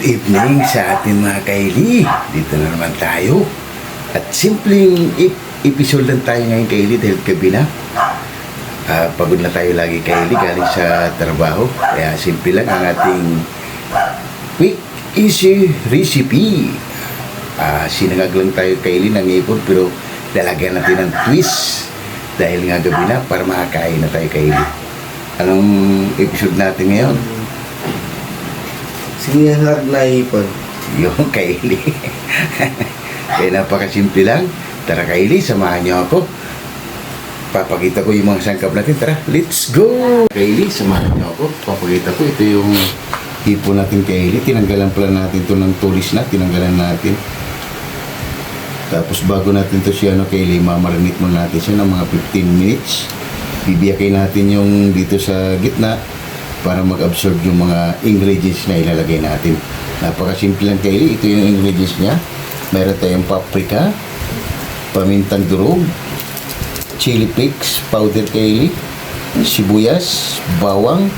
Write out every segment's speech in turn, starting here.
Good evening sa ating mga kaili. Dito na naman tayo. At simpleng ep- episode lang tayo ngayon kaili dahil gabi na. Ah, pagod na tayo lagi kaili galing sa trabaho. Kaya simple lang ang ating quick, easy recipe. Ah, sinangag lang tayo kaili ng ipon pero lalagyan natin ng twist dahil nga gabi na para makakain na tayo kaili. Anong episode natin ngayon? Sinihag na ipon. Yung kaili. Kaya napakasimple lang. Tara kaili, samahan niyo ako. Papakita ko yung mga sangkap natin. Tara, let's go! Kaili, samahan niyo ako. Papakita ko. Ito yung hipo natin kaili. Tinanggalan pala natin to ng tulis na. Tinanggalan natin. Tapos bago natin to siya, no, kaili, mamarinate mo natin siya ng mga 15 minutes. Bibiyakin natin yung dito sa gitna para mag-absorb yung mga ingredients na ilalagay natin. Napakasimple lang kaili. Ito yung ingredients niya. Meron tayong paprika, pamintang durog, chili flakes, powder kaili, sibuyas, bawang,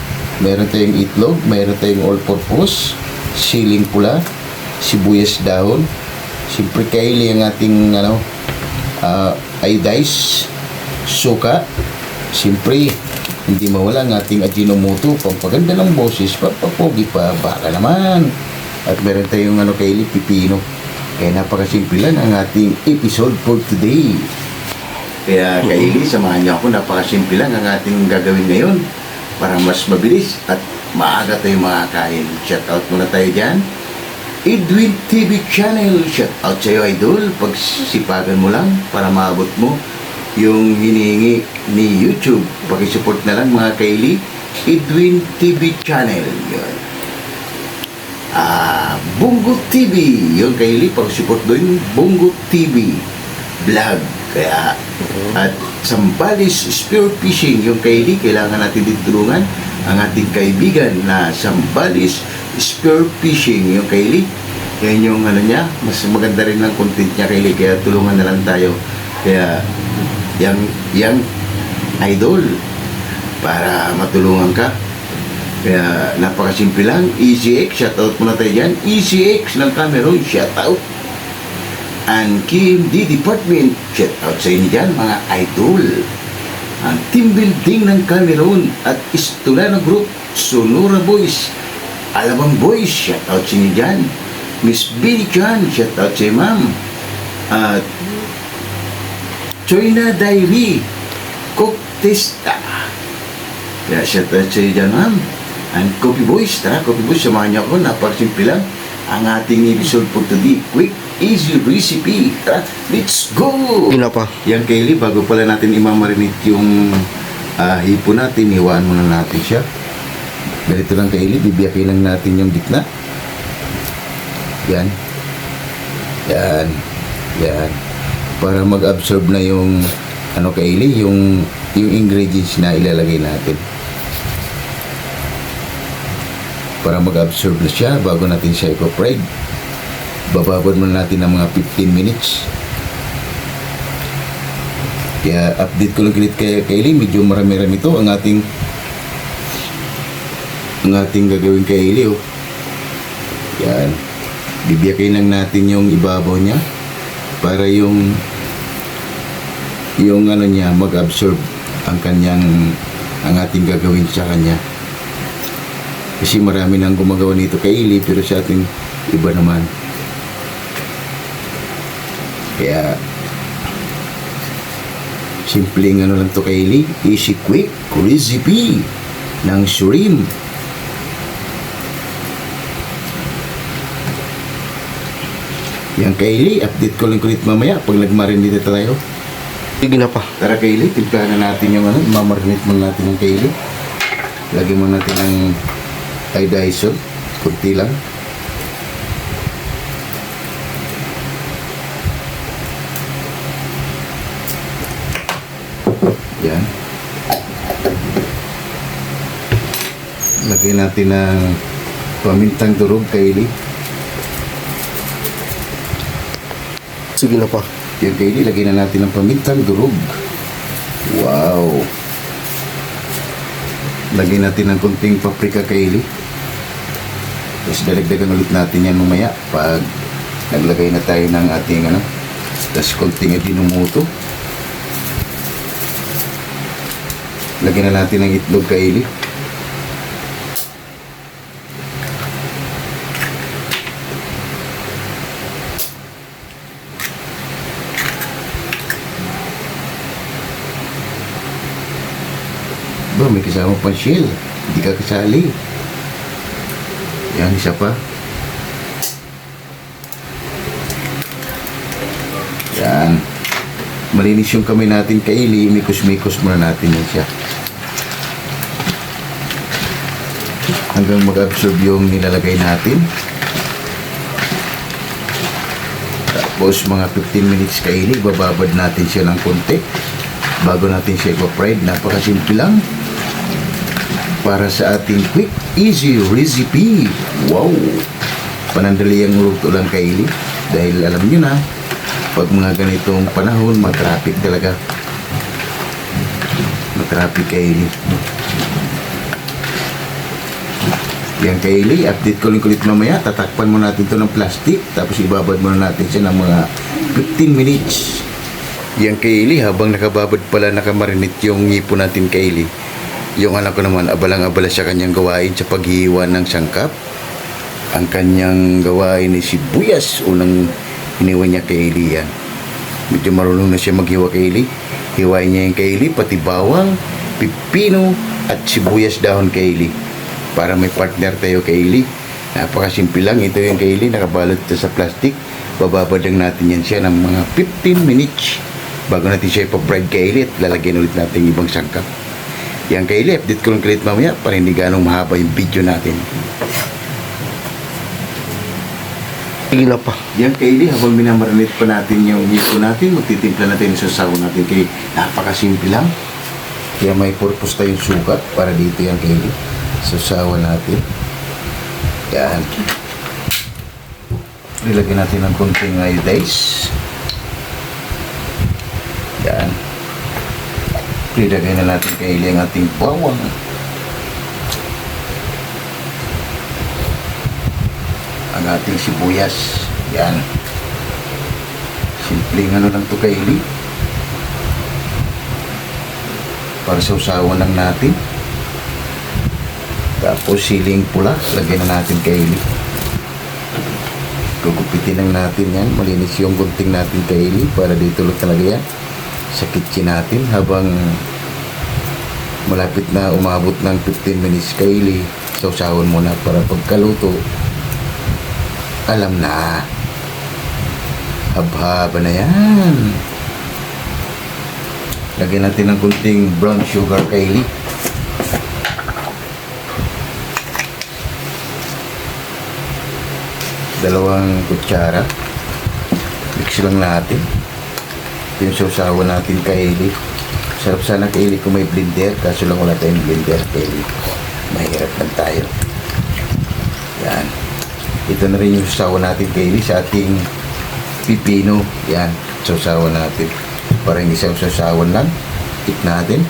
meron tayong itlog, meron tayong all-purpose, siling pula, sibuyas dahon, siyempre kaili ang ating ano, uh, iodize, suka, siyempre hindi mawala ang ating Ajinomoto, pampaganda ng boses, pampapogi pa, baka naman. At meron tayong ano kaili, pipino. Kaya napakasimple lang ang ating episode for today. Kaya kaili, samahan niyo ako, napakasimple lang ang ating gagawin ngayon para mas mabilis at maaga tayo makakain. Shout out muna tayo dyan. Edwin TV channel, shout out sa'yo idol. Pagsipagan mo lang para maabot mo yung hinihingi ni YouTube. Pakisupport na lang mga kaili. Edwin TV channel. Yun. Ah, Bungo TV. Yung kaili, pag-support doon, Bungo TV vlog. Kaya, at Sambales Spear Fishing, yung kaili, kailangan natin ditulungan ang ating kaibigan na Sambales Spear Fishing, yung kaili. Yan yung ano niya, mas maganda rin ang content niya kaili, kaya tulungan na lang tayo. Kaya, yang yang idol para matulungan ka. Kaya napakasimple lang. EasyX, shoutout muna tayo dyan. EasyX ng Cameroon, shoutout. And Kim D Department, shoutout sa inyo dyan, mga idol. Ang team building ng Cameroon at Istulano Group, Sonora Boys, Alabang Boys, shoutout sa inyo dyan. Miss Billy Chan, shoutout sa ma'am. At Choyna Diary, Cook Testa. Kaya shoutout sa iyo dyan, ma'am. And Coffee Boys, tara, Coffee Boys, samahan niyo ako, napakasimple lang. Ang ating episode for today, quick, easy recipe. Tara, let's go! Ina pa. Yan Kaylee, bago pala natin imamarinate yung ah, hipo natin, iwaan muna natin siya. Ganito lang Kaylee, bibiyakin lang natin yung gitna. Yan. Yan. Yan. Para mag-absorb na yung ano Kaylee, yung yung ingredients na ilalagay natin. Para mag-absorb na siya bago natin siya i-fried. Bababad muna natin ng mga 15 minutes. Kaya update ko lang ulit kay Kaylee, medyo marami-rami ito ang ating ang ating gagawin kay Kaylee. Oh. Yan. Bibiyakin lang natin yung ibabaw niya para yung yung ano niya mag-absorb ang kanyang ang ating gagawin sa kanya. Kasi marami nang gumagawa nito kay Ili pero sa ating iba naman. Kaya simpleng ano lang to kay Ili, easy quick recipe ng shrimp. Yan kay Ili, update ko lang ulit mamaya pag nagmarinate tayo. Sige na pa. Tara Kaylee, timplahan na natin yung ano, mamarinate muna natin ng Kaylee. Lagyan mo natin ng iodizol, kunti lang. Yan. Lagyan natin ng pamintang durog, Kaylee. Sige na pa. Yan Kaylee, lagyan na natin ng pamintang durog. Wow! Lagyan natin ng kunting paprika Kaylee. Tapos dalagdagan ulit natin yan mamaya pag naglagay na tayo ng ating ano, tapos konting adinomoto. Lagyan na natin ng itlog kaili. Ba, shell. Hindi ka kasali. Yan, isa pa. Yan. Malinis yung kamay natin kaili. Mikos-mikos muna natin yan siya. Hanggang mag-absorb yung nilalagay natin. Tapos mga 15 minutes kaili, bababad natin siya ng konti. Bago natin siya ipa-fried, napakasimple lang para sa ating quick, easy recipe. Wow! Panandali ang luto lang kaili. Dahil alam nyo na, pag mga ganitong panahon, matraffic talaga. Matraffic kaili. Yan kaili, update ko ulit mamaya. Tatakpan mo natin to ng plastic, tapos ibabad muna natin siya ng mga 15 minutes. Yan kaili, habang nakababad pala nakamarinate yung ngipon natin kaili. Yung anak ko naman, abalang-abala sa kanyang gawain sa paghihiwa ng sangkap. Ang kanyang gawain ay sibuyas. Unang hiniwa niya kay Eli yan. Medyo marunong na siya maghiwa kay Eli. Hiwain niya yung kay Eli, pati bawang, pipino, at sibuyas dahon kay Eli. Para may partner tayo kay Eli. Napakasimple lang. Ito yung kay Eli, nakabalot sa plastic. Bababad lang natin yan siya ng mga 15 minutes bago natin siya ipa-fried kay Eli at lalagyan ulit natin ibang sangkap. Yan kay Eli, update ko lang kalit mamaya para hindi ganong mahaba yung video natin. Sige na pa. Yan kay Eli, habang minamarinate pa natin yung hito natin, magtitimpla natin sa sasaw natin kay napakasimple lang. Kaya may purpose tayong sukat para dito yan kay Eli. Sasawa natin. Yan. Ilagyan natin ng konting iodize. Yan. Ilagay na natin kay Eli ang ating bawang. ang ating sibuyas. Yan. Simpleng ano lang to kay Eli. Para sa usawan lang natin. Tapos siling pula, lagyan na natin kay Eli. Gugupitin lang natin yan. Malinis yung gunting natin kay Eli para dito lang talaga yan. Sa kitchen natin habang malapit na umabot ng 15 minutes kay Eli. Sausawan muna para pagkaluto, alam na. Habhaba na yan. Lagyan natin ng kunting brown sugar kaili. Dalawang kutsara. Mix lang natin. Yung sausawan natin kaili. Sarap sana kaili kung may blender. Kaso lang wala tayong blender kaili. Mahirap lang tayo. Yan. Ito na rin yung sasawa natin kaili sa ating pipino. Yan, sasawa natin. Para hindi sa sasawan lang. Tik natin.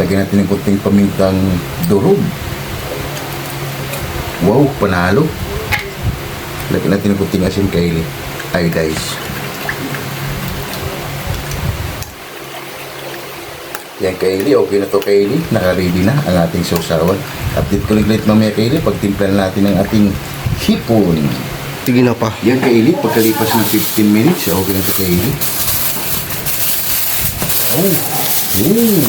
Lagyan natin ng kunting pamintang durog. Wow, panalo. Lagyan natin ng kunting asin kaili. Iodize. Yan Kaylee, okay na to Kaylee. Naka-ready na ang ating sausawan. Update ko lang ulit mamaya Kaylee pag timpla na natin ang ating hipon. Sige na pa. Yan Kaylee, pagkalipas ng 15 minutes, okay na to Kaylee. Oh, ooh.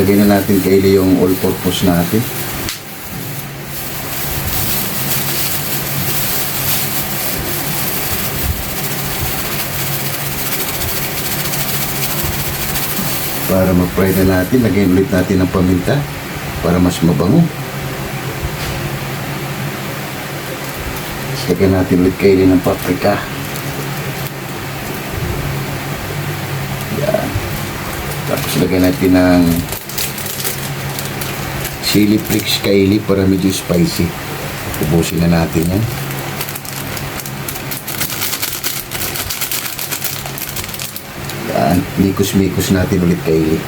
Lagyan na natin Kaylee yung all-purpose natin. Para mag-fry na natin, lagyan ulit natin ng paminta para mas mabango. Lagyan natin ulit kaili ng paprika. Yan. Tapos lagyan natin ng chili flakes kaili para medyo spicy. Ubusin na natin yan. mikos-mikos natin ulit kay Eli.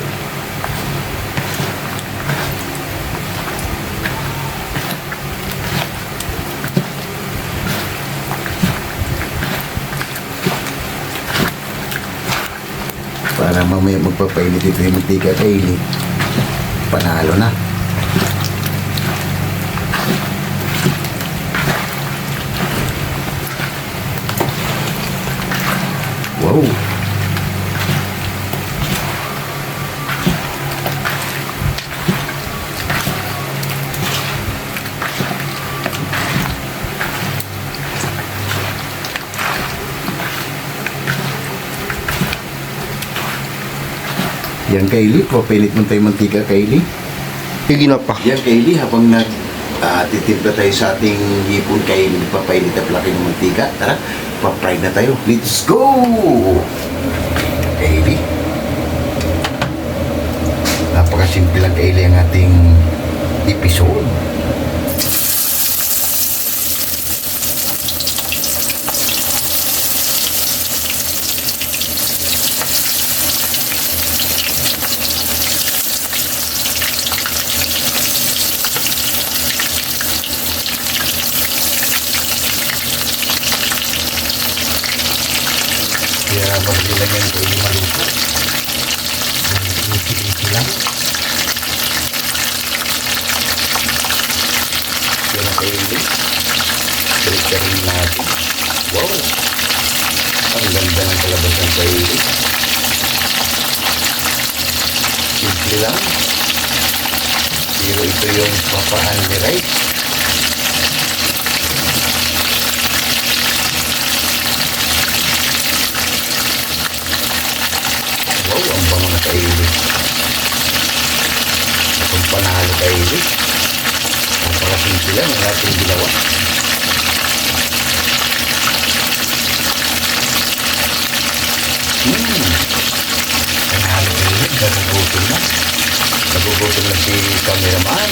Para mamaya magpapainit ito yung mantika kay Eli. Panalo na. Wow! Yan Kaylee, papainit mo tayo mantika Kaylee. Sige na pa. Yan Kaylee, habang nag uh, titimpla tayo sa ating hipon Kaylee, papainit na laki ng mantika. Tara, papry na tayo. Let's go! Kaylee. Napakasimple lang Kaylee ang ating episode. Kaya bago nilagyan ko yung maluto. Isi-isi lang. Yan ang kaili. Balik ka rin natin. Wow! Ang ganda ng kalabas ng kaili. Simple lang. Pero ito yung Papa Andy Rice. Wow, ang bango na kaili. Kung kaili. Napakasimple lang ang ating ginawa. Hmm. Panalo kaili. Nagugutom na. Nagugutom na si cameraman.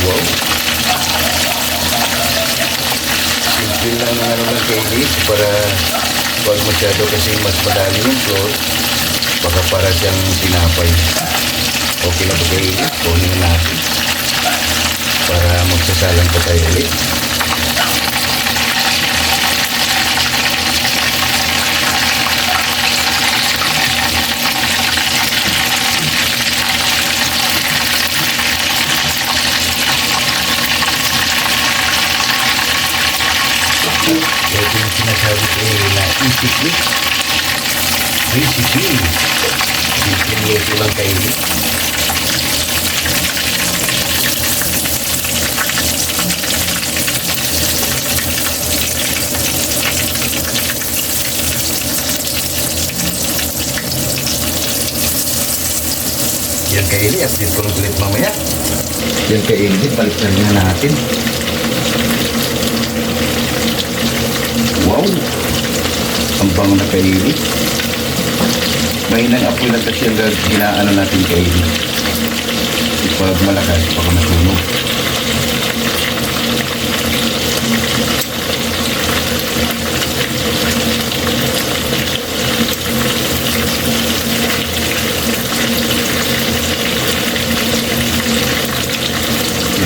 Wow. Simple lang ang ano ng kainit para wag masyado kasi mas madami yung flour baka para siyang tinapay. Okay na ba kainit? Kunin na natin para magsasalang pa tayo ulit. Ito yung sinasabi ko eh, na recipe. Recipe. Simple luto lang kainit. Yan kaili, update ko ng ulit mamaya. Yan kaili, balik na rin natin. Wow! Ang bango na kaili. May nang apoy lang kasi ang ginaano natin kaili. Pag malakas, baka masunog.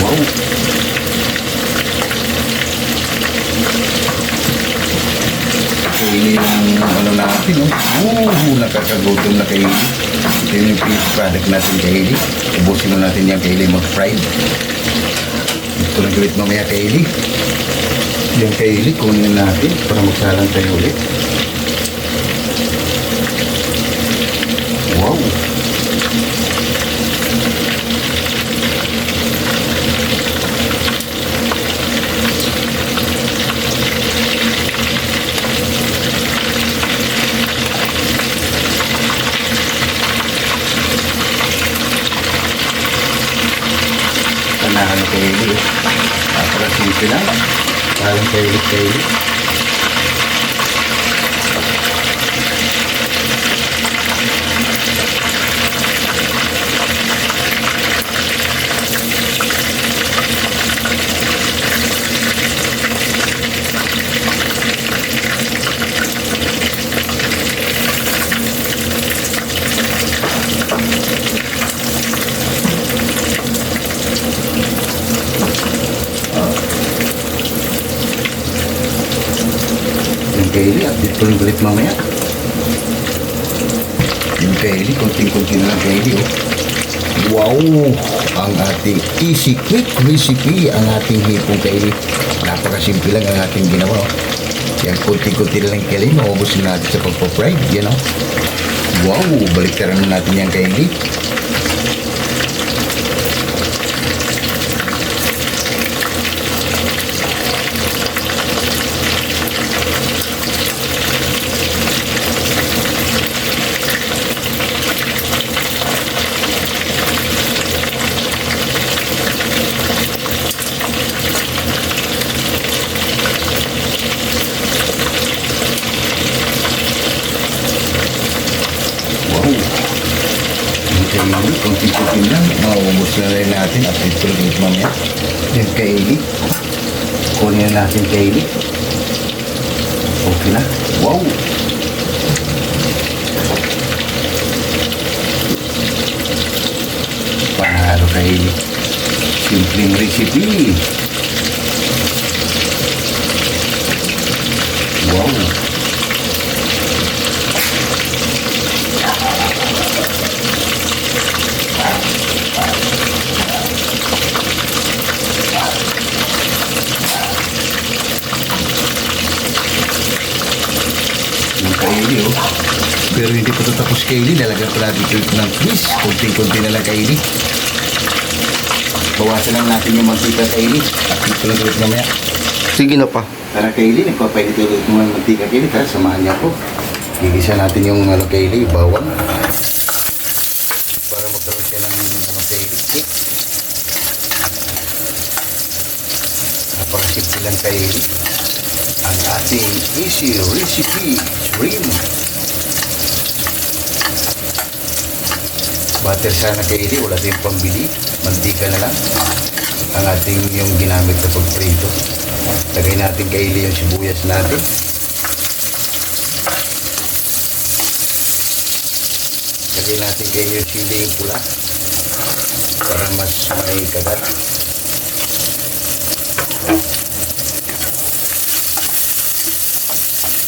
Wow! Kaili ng ano natin, oh. Oo, nakakagutom na kaili. Ito yung finished product natin kaili. Ubusin mo natin yung kaili mag-fried. Ito lang ulit mamaya kaili. Yung kaili, kunin natin para magsalang tayo ulit. Wow! Tanahan ng kaili. Napaka-simple lang. Parang kaili-kaili. Ating easy quick recipe, ang ating hipong kaili. Napakasimple lang ang ating ginawa. Yan, konti-konti na lang kaili, maubos na natin sa pagpa-fried, yan, oh. Wow! Baliktaran na natin yan kaili. Wow! Hintay lang, konti-konti lang. Maubos na rin natin at ito ulit mamaya. Yan kaili. Kunin na natin kaili. Okay na. Wow! Panalo kaili. Simpleng recipe. Wow! Yung kaili, oh. Pero hindi pa ito tapos kaili. Lalagyan ko natin ito ng twist. Kunting-kunti na lang kaili. Bawasan lang natin yung mantika kaili. At ito lang ulit mamaya. Sige na pa. Tara kaili, nagpapainit ulit ng mantika kaili. Tara, samahan niya ako. Gigisa natin yung ano kaili, bawang. Para magkaroon siya ng ano kaili. Napakasimple lang kaili. Ang ating easy recipe shrimp. Butter sana kaili, wala tayong pambili. Mantika na lang. Ang ating yung ginamit na pagprito. Lagay natin kaili yung sibuyas natin. Lagay natin kaili yung sili yung pula. Para mas may kagat.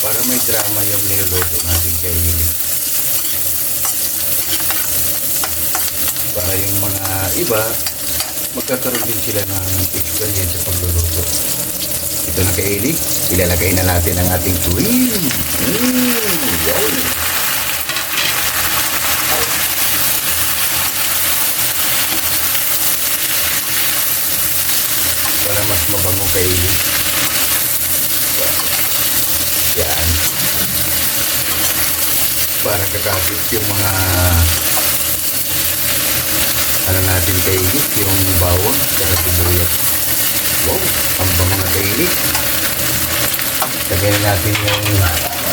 Para may drama yung niluluto natin kaili. Para yung mga iba, magkakaroon din sila ng experience sa pagluluto. Ito na kaili, ilalagay na natin ang ating tuwing. Mm, wow! Para mas mabango kaili. Yan. Para kakapit yung mga ano natin kaili, yung bawang at sibuyas. Wow, ang bango na kaili. Lagyan na natin yung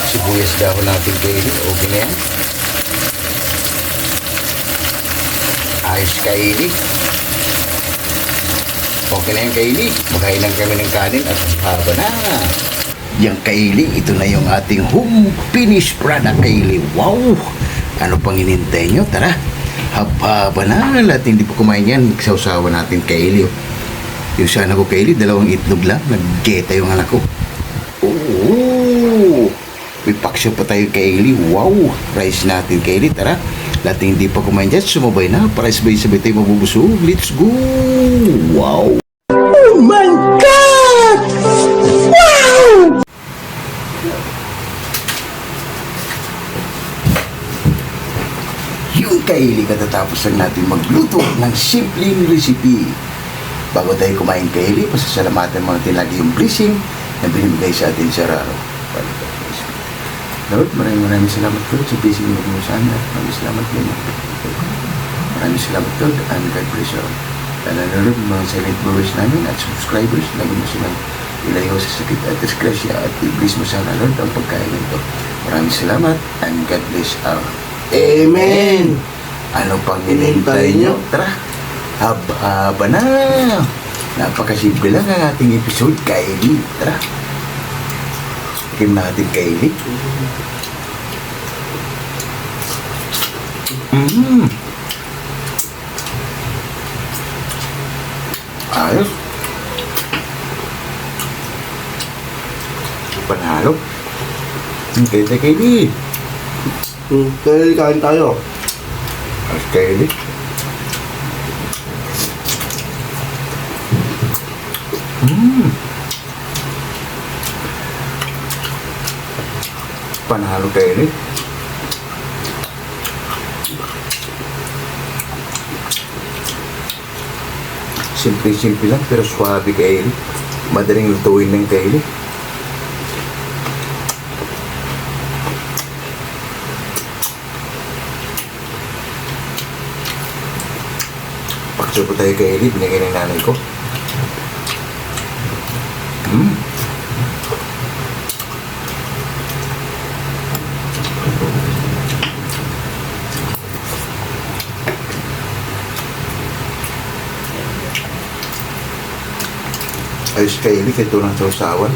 sibuyas dahon natin kaili. Okay na yan. Ayos kaili. Okay na yung kaili. Makain lang kami ng kanin at haba na. Yung kaili, ito na yung ating home finished product kaili. Wow! Ano pang inintay nyo? Tara! Haba na. Lahat hindi pa kumain yan. Sausawa natin kaili. oh. Yung sana ko kaili, dalawang itlog lang. Nag-geta yung anak ko. Oo! May paksyo pa tayo kaili. Wow! Rice natin kaili. Tara! Lahat hindi pa kumain dyan, sumabay na. Para sabay-sabay tayo mabubusog. Let's go! Wow! Kaili katatapos lang natin magluto ng simpleng recipe. Bago tayo kumain kaili, pasasalamatan mo natin lagi yung blessing na binibigay sa atin sa araw. Lord, maraming maraming salamat Lord sa blessing mo sa amin. Maraming salamat din. Maraming salamat Lord and God bless you. all. Lalo na Lord, mga silent viewers namin at subscribers, lagi mo silang ilayo sa sakit at disgrasya at i-bless mo sana Lord ang pagkain nito. Maraming salamat and God bless all. Amen! Ano pang hinihintay nyo? Tara, haba-haba na! Napakasimple lang ang ating episode, Kylie. Tara, tikim natin Kylie. Mm. Ayos. Panalo. Hmm, kaya Kaylee. Hmm, kaya kain tayo. As Kaylee. Hmm. Panalo Kaylee. Simple-simple lang pero swabe Kaylee. Madaling lutuin ng Kaylee. Picture po tayo kay Ellie, binigay ng nanay ko. Hmm. Ayos kay Ellie, kaya ito lang sa usawan.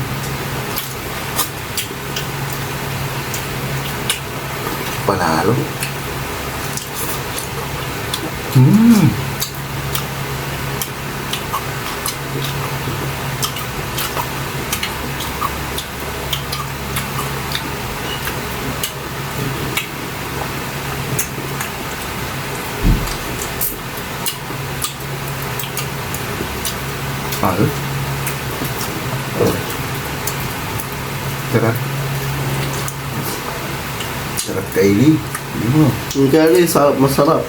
Panalo. Hmm. Ayos. Sarap. Sarap kaili. Hindi Hmm, kaya sa masarap.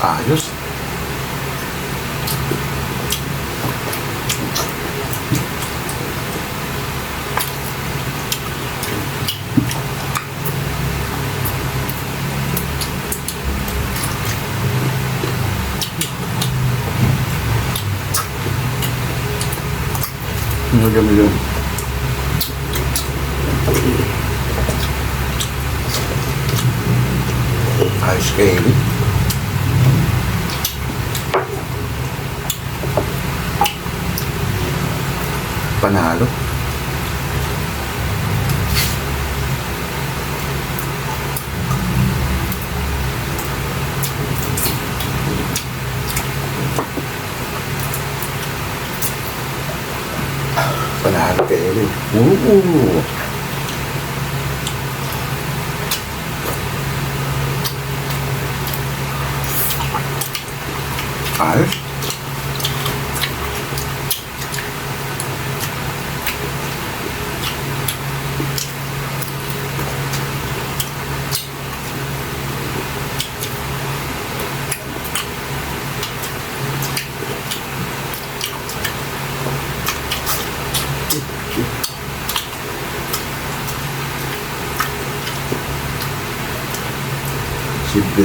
Ayos. Ano kami yun? Ayos kaili. Panalo. Panalo kay Ellie. Oo. Ayos.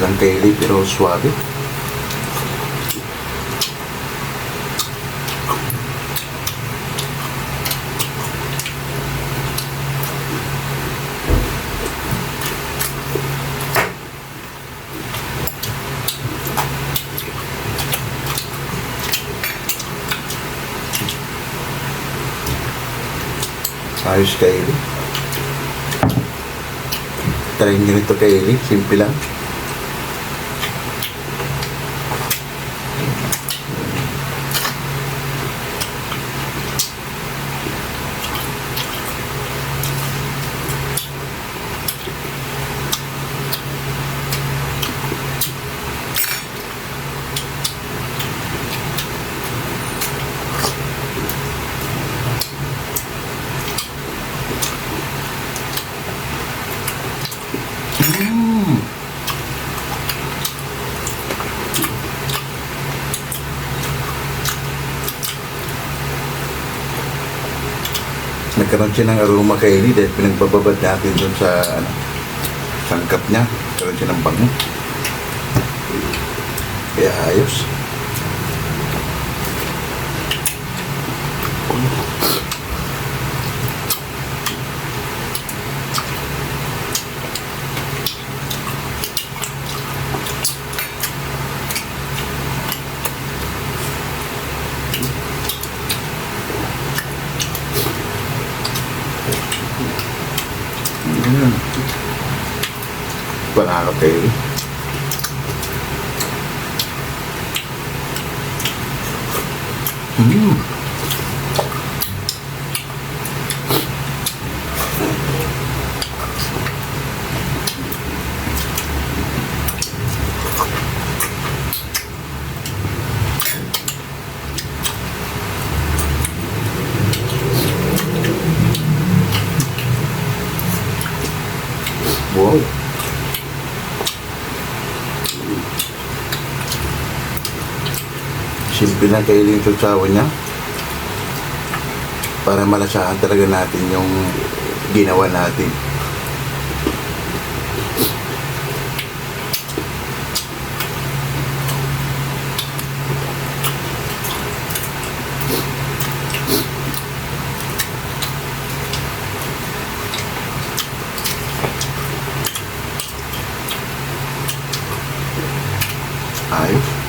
Simple lang kay Ellie pero suwabe. Ayos kay Ellie. Try nyo ito kay Ellie. Simple lang. Nagkaroon siya ng aroma kay Ellie dahil pinagbababad natin doon sa ano, sangkap niya. Nagkaroon siya ng bango. Kaya ayos. Pangarap-Kaylee. Mm. Wow. Kayo yung tutsawa niya. Para malasahan talaga natin yung ginawa natin. Ayos.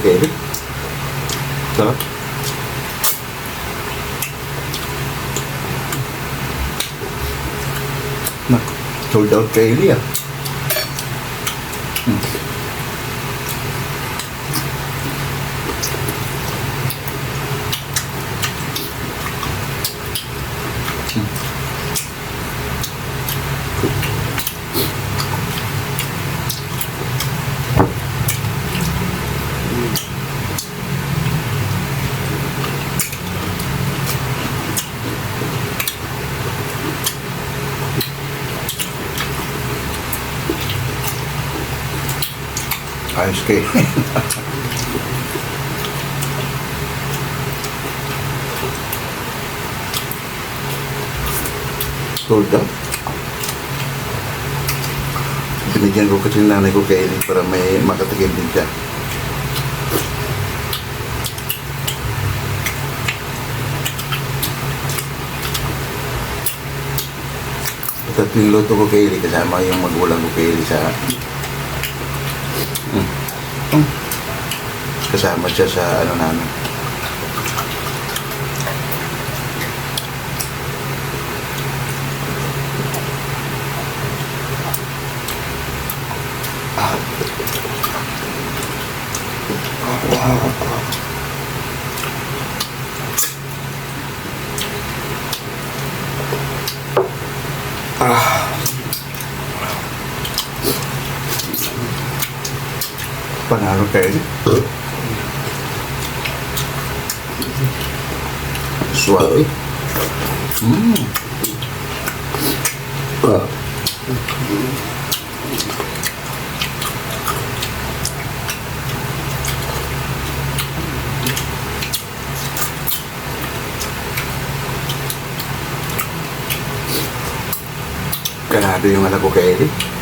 Kelly. Sarap. Nak, sold out Kelly ah. Ayos kayo. Sold out. Binigyan ko kasi nanay ko Ellie para may makatikim din siya. Tatlong luto ko kay Ellie kasama yung magulang ko kay Ellie sa kasama siya sa ano namin. Kayo. Suave. Mm. Ah. Ganado yung ko kay Eddie.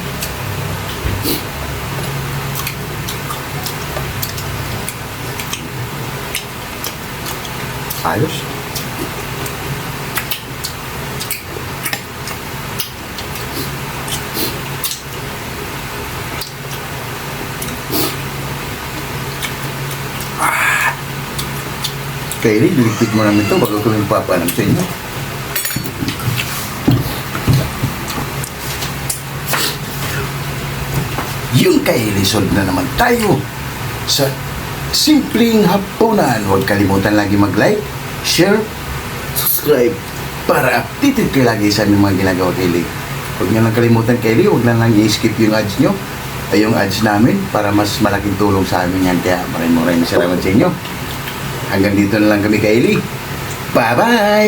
Ayos. Kaylee, liligpit mo namin ito bago kami papaanam sa inyo. Yung Kaylee, solve na naman tayo sa simpleng hapunan. Huwag kalimutan lagi mag-like, share, Subscribe. para updated kayo lagi sa aming mga ginagawa kay Lee. Huwag nyo lang kalimutan kay Lee, huwag na lang i-skip yung ads nyo, ay yung ads namin, para mas malaking tulong sa amin yan. Kaya maraming maraming salamat sa inyo. Hanggang dito na lang kami kay Lee. Bye-bye!